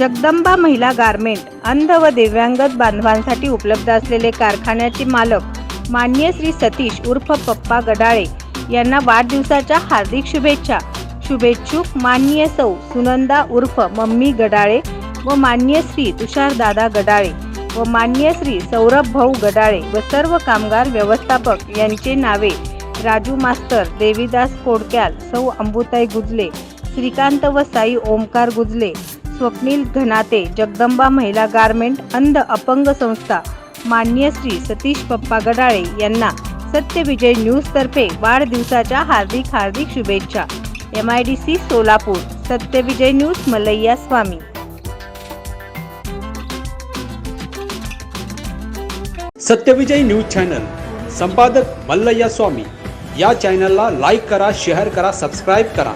जगदंबा महिला गारमेंट अंध व दिव्यांगत बांधवांसाठी उपलब्ध असलेले कारखान्याचे मालक मान्य श्री सतीश उर्फ पप्पा गडाळे यांना वाढदिवसाच्या हार्दिक शुभेच्छा. शुभेच्छुक मान्य सौ सुनंदा उर्फ मम्मी गडाळे व मान्य श्री तुषारदादा गडाळे व मान्य श्री सौरभ भाऊ गडाळे व सर्व कामगार व्यवस्थापक यांचे नावे राजू मास्तर देवीदास कोडक्याल सौ अंबुताई गुजले श्रीकांत व साई ओमकार गुजले स्वप्नील घनाते जगदंबा महिला गारमेंट अंध अपंग संस्था मान्य श्री सतीश पप्पा गडाळे यांना सत्यविजय न्यूजतर्फे वाढदिवसाच्या हार्दिक हार्दिक शुभेच्छा. M I D C Solapur Satyavijay news Malaiya Swami. Satyavijay news channel संपादक मल्लय्या स्वामी. या चॅनलला लाईक करा शेअर करा सबस्क्राईब करा.